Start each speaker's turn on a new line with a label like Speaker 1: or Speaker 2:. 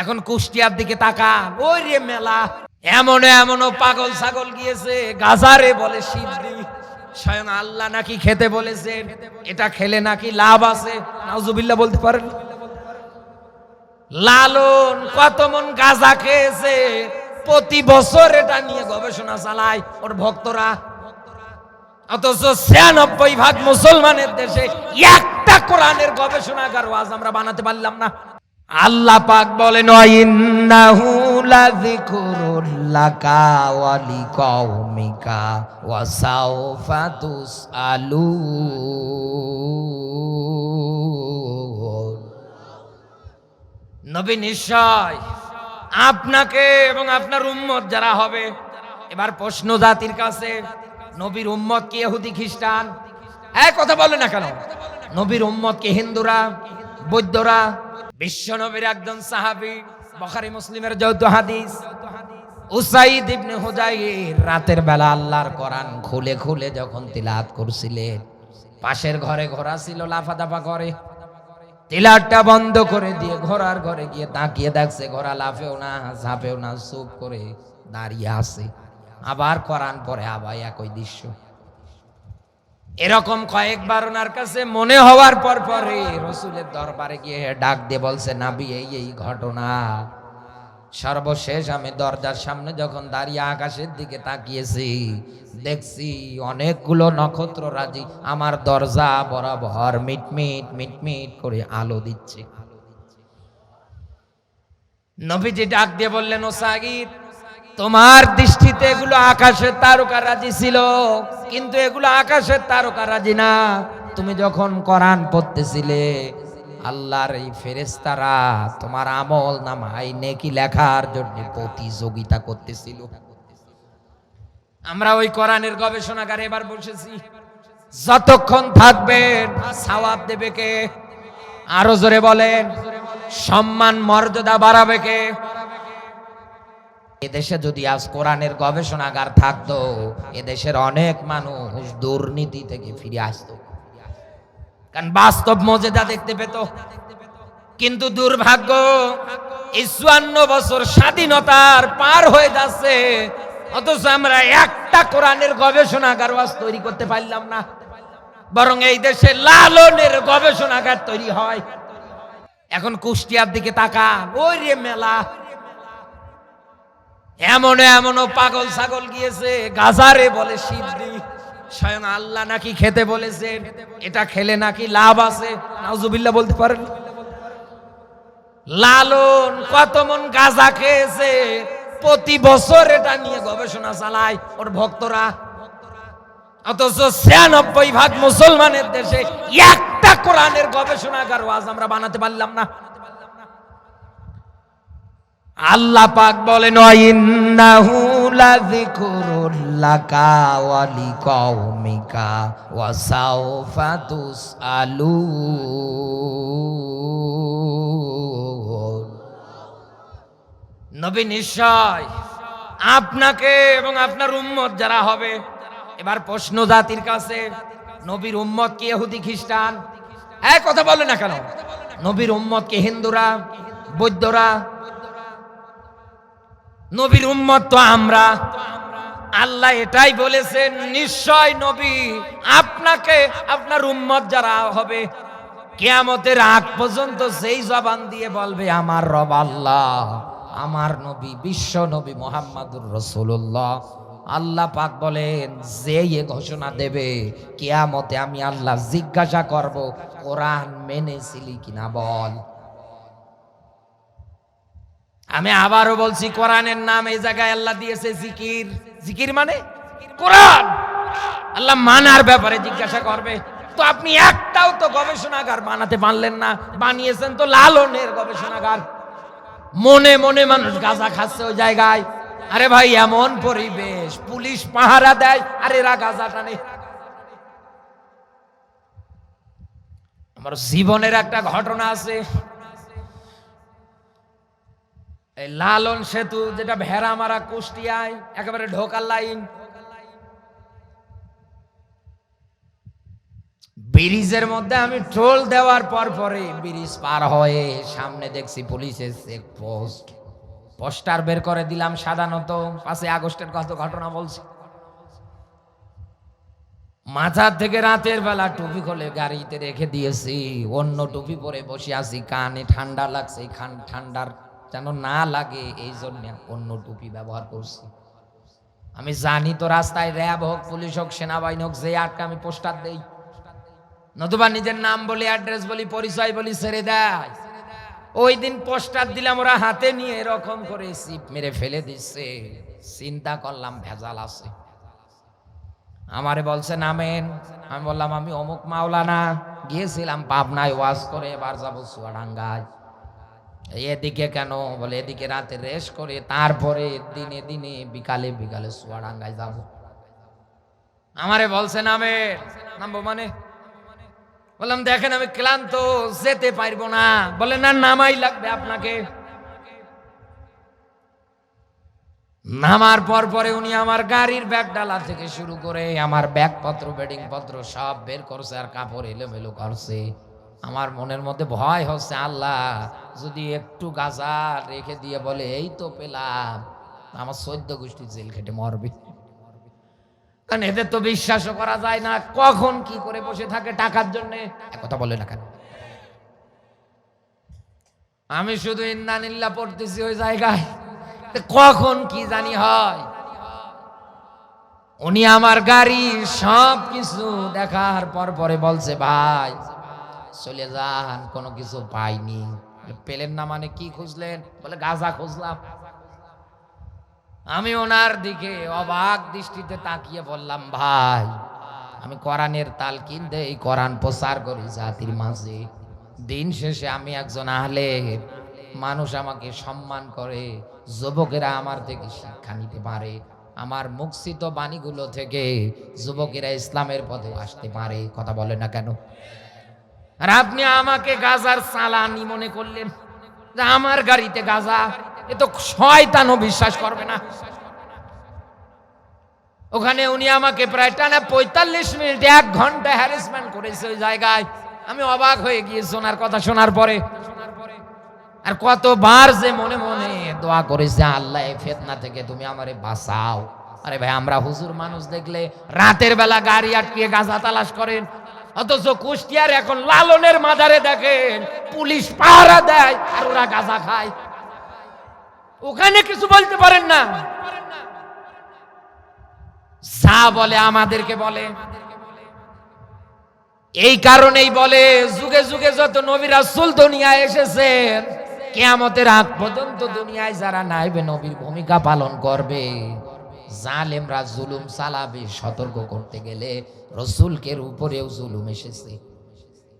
Speaker 1: এখন কুষ্টিয়ার দিকে তাকান। ওই রে মেলা, এমন এমনও পাগল ছাগল গিয়েছে, গাজারে বলে সিদ্ধি স্বয়ং আল্লাহ নাকি খেতে বলেছেন, এটা খেলে নাকি লাভ আছে, নাউজুবিল্লাহ বলতে পারেন? লালন কত মন গাঁজা খেয়েছে, প্রতি বছর এটা নিয়ে গবেষণা চালায় ওর ভক্তরা। অথচ ছিয়ানব্বই ভাগ মুসলমানের দেশে একটা কোরআনের গবেষণাগার আজ আমরা বানাতে পারলাম না। আল্লাহ পাক বলেন ইন্নাহু ওয়া নবী নিশ্চয় আপনাকে এবং আপনার উম্মত যারা হবে, এবার প্রশ্ন জাতির কাছে, নবীর উম্মত কি ইহুদি, খ্রিস্টান? এক কথা বলে না কেন? নবীর উম্মত কি হিন্দুরা, বৌদ্ধরা বিশ্ব নবীর একজন সাহাবী, বখারি, মুসলিমের যৌথ হাদিস। উসাইদ ইবনে হুজাইর রাতের বেলা আল্লাহর কোরআন খুলে খুলে যখন তিলাত করছিলেন, পাশের ঘরে ঘোড়া ছিল, লাফাদাফা করে। তিলারটা বন্ধ করে দিয়ে ঘোড়ার ঘরে গিয়ে তাকিয়ে দেখছে, ঘোড়া লাফেও না, ঝাঁপেও না, চুপ করে দাঁড়িয়ে আছে। আবার কোরআন পরে আবার একই দৃশ্য। এরকম কয়েকবার ওনার কাছে মনে হওয়ার পর পরে রসুলের দরবারে গিয়ে ডাক দিয়ে বলছে, নাবি, এই এই ঘটনা। সর্বশেষ আমি দরজার সামনে যখন দাঁড়িয়ে আকাশের দিকে তাকিয়েছি, দেখছি অনেকগুলো নক্ষত্র রাজি। আমার দরজা বরাবর মিটমিট মিটমিট করে আলো দিচ্ছে। নবীজি ডাক দিয়ে বললেন, ও সাগিদ তোমার দৃষ্টিতে এগুলো আকাশের তারকা রাজি ছিল, কিন্তু এগুলো আকাশের তারকা রাজি না। তুমি যখন কোরআন পড়তেছিলে, আল্লাহর এই ফেরেস্তারা তোমার আমল নামাই নেকি লেখার জন্য প্রতিযোগিতা করতেছিল? আমরা ওই কোরআনের গবেষণাগারে এবার বসেছি। যতক্ষণ থাকবেন সওয়াব দেবে কে? আরও জোরে বলেন, সম্মান মর্যাদা বাড়াবে কে? এদেশে যদি আজ কোরআনের গবেষণাগার থাকতো, এদেশের অনেক মানুষ দুর্নীতি থেকে ফিরে আসতো। কারণ বাস্তব মজেদা দেখতে পেত। কিন্তু দুর্ভাগ্য চুয়ান্ন বছর স্বাধীনতার পার হয়ে যাচ্ছে, অথচ আমরা একটা কোরআনের গবেষণাগার আজ তৈরি করতে পারলাম না। বরং এই দেশে লালনের গবেষণাগার তৈরি হয়। এখন কুষ্টিয়ার দিকে তাকান ওই রে মেলা। এমন এমনও পাগল ছাগল গিয়েছে, গাজারে বলে সিদ্ধি। স্বয়ং আল্লাহ নাকি খেতে বলেছে, এটা খেলে নাকি লাভ আছে, নাউজুবিল্লাহ বলতে পারেন? লালন কত মন গাঁজা খেয়েছে, প্রতি বছর এটা নিয়ে গবেষণা চালায় ওর ভক্তরা। অথচ ছিয়ানব্বই ভাগ মুসলমানের দেশে একটা কোরআনের গবেষণাগার আজ আমরা বানাতে পারলাম না। আল্লাহ পাক বলেন ইন্নাহু নবী নিশ্চয় আপনাকে এবং আপনার উম্মত যারা হবে, এবার প্রশ্ন জাতির কাছে, নবীর উম্মত কি ইহুদি, খ্রিস্টান? এক কথা বলে না কেন? নবীর উম্মত কি হিন্দুরা, বৌদ্ধরা নবীর উম্মত তো আমরা। আল্লাহ এটাই বলেছেন, নিশ্চয় নবী আপনাকে, আপনার উম্মত যারা হবে, কেয়ামতের আগ পর্যন্ত সেই জবান দিয়ে বলবে, আমার রব আল্লাহ, আমার নবী, বিশ্ব নবী মোহাম্মদুর রসুল্লাহ আল্লাহ পাক বলেন যে এ ঘোষণা দেবে, কেয়ামতে আমি আল্লাহ জিজ্ঞাসা করব, কোরআন মেনেছিলি কিনা বল? আমি আবারও বলছি, কোরআনের নাম এই জায়গায় আল্লাহ দিয়েছে জিকির। জিকির মানে? কোরআন। আল্লাহ মানার ব্যাপারে জিজ্ঞাসা করবে। তো আপনি একটাও তো গবেষণাগার বানাতে পারলেন না। বানিয়েছেন তো লালনের গবেষণাগার। মনে মনে মানুষ গাঁজা খাচ্ছে ওই জায়গায়। আরে ভাই, এমন পরিবেশ। পুলিশ পাহারা দেয়। আর এরা গাঁজা টানে। আমার জীবনের একটা ঘটনা আছে। এই লালন সেতু যেটা ভেড়া মারা কুষ্টিয়ায়, একেবারে ঢোকার লাইন। ব্রিজের মধ্যে আমি ট্রোল দেওয়ার পর পরে ব্রিজ পার হয়ে সামনে দেখছি পুলিশের চেক পোস্ট। পোস্টার বের করে দিলাম সাধারণত, পাঁচই আগস্টের কত ঘটনা বলছি। মাথার থেকে রাতের বেলা টুপি খুলে গাড়িতে রেখে দিয়েছি, অন্য টুপি পরে বসে আছি, কানে ঠান্ডা লাগছে, খান ঠান্ডার যেন না লাগে, এই জন্য অন্য টুপি ব্যবহার করছি। আমি জানি তো রাস্তায় র্যাব হোক, পুলিশ হোক, সেনাবাহিনী হোক, যে আটকে আমি পোস্টার দেই। নতুবা নিজের নাম বলি, অ্যাড্রেস বলি, পরিচয় বলি, ছেড়ে দেয়। ওই দিন পোস্টার দিলাম, ওরা হাতে নিয়ে এরকম করে সিপ মেরে ফেলে দিচ্ছে। চিন্তা করলাম, ভেজাল আছে। আমারে বলছে, নামেন। আমি বললাম, আমি অমুক মাওলানা। গিয়েছিলাম, পাবনায় ওয়াজ করে, এবার যাব চুয়াডাঙ্গায় এদিকে কেন? বলে, এদিকে রাতে রেস করে, তারপরে দিনে দিনে, বিকালে বিকালে চুয়াডাঙ্গায় যাব। আমারে বলছে নামে নামবো মানে? বললাম, দেখেন, আমি ক্লান্ত, যেতে পারব না। বলে, না, নামাই লাগবে আপনাকে। নামার পর পরে উনি আমার গাড়ির ব্যাগ ডালা থেকে শুরু করে, আমার ব্যাগপত্র বেডিং পত্র সব বের করছে আর কাপড় এলোমেলো করছে। আমার মনের মধ্যে ভয় হচ্ছে, আল্লাহ, যদি একটু গাছা রেখে দিয়ে বলে, এই তো পেলাম। আমার সদ্য গোষ্ঠী জেল খেটে মরবে। কারণ এদের তো বিশ্বাসও করা যায় না, কখন কি করে বসে থাকে টাকার জন্য। কথা বলে না কেন? আমি শুধু ইন্নানিল্লা পড়তেছি ওই জায়গায়। কখন কি জানি হয়। উনি আমার গাড়ি সব কিছু দেখার পর পরে বলছে, ভাই চলে যান, কোনো কিছু পাইনি। পেলেন না মানে কি খুঁজলেন? বলে, গাঁজা খুঁজলাম। আমি ওনার দিকে অবাক দৃষ্টিতে তাকিয়ে বললাম, ভাই, আমি কোরআনের তাল কিনতে এই কোরআন প্রচার করি জাতির মাঝে। দিন শেষে আমি একজন আহলে মানুষ, আমাকে সম্মান করে, যুবকেরা আমার থেকে শিক্ষা নিতে পারে। আমার মুখসিত বাণীগুলো থেকে যুবকেরা ইসলামের পথে আসতে পারে। কথা বলে না কেন? আর আপনি আমাকে গাজার চালানি মনে করলেন? আমার গাড়িতে গাজা, এ তো শয়তানও বিশ্বাস করবে না। ওখানে উনি আমাকে প্রায় টানা পঁয়তাল্লিশ মিনিট এক ঘণ্টা হ্যারাসমেন্ট করেছে ওই জায়গায়। আমি অবাক হয়ে গিয়েছি ওনার কথা শোনার পরে, আর কতবার যে মনে মনে দোয়া করেছে, আল্লাহ ফেতনা থেকে তুমি আমারে বাঁচাও। আরে ভাই, আমরা হুজুর মানুষ দেখলে রাতের বেলা গাড়ি আটকিয়ে গাঁজা তালাশ করেন অথচ কুষ্টিয়ার এখন লালনের মাজারে দেখেন, পুলিশ পাহারা দেয় আর ওরা গাঁজা খায়। ওখানে কিছু বলতে পারেন না? যা বলে আমাদেরকে বলে। এই কারণেই বলে, যুগে যুগে যত নবী রাসূল দুনিয়ায় এসেছেন, কেয়ামতের আগ পর্যন্ত দুনিয়ায় যারা নাইবে, নবীর ভূমিকা পালন করবে। জালেমরা জুলুম চালাবে সতর্ক করতে গেলে রসুলকের উপরেও জুলুম এসেছে।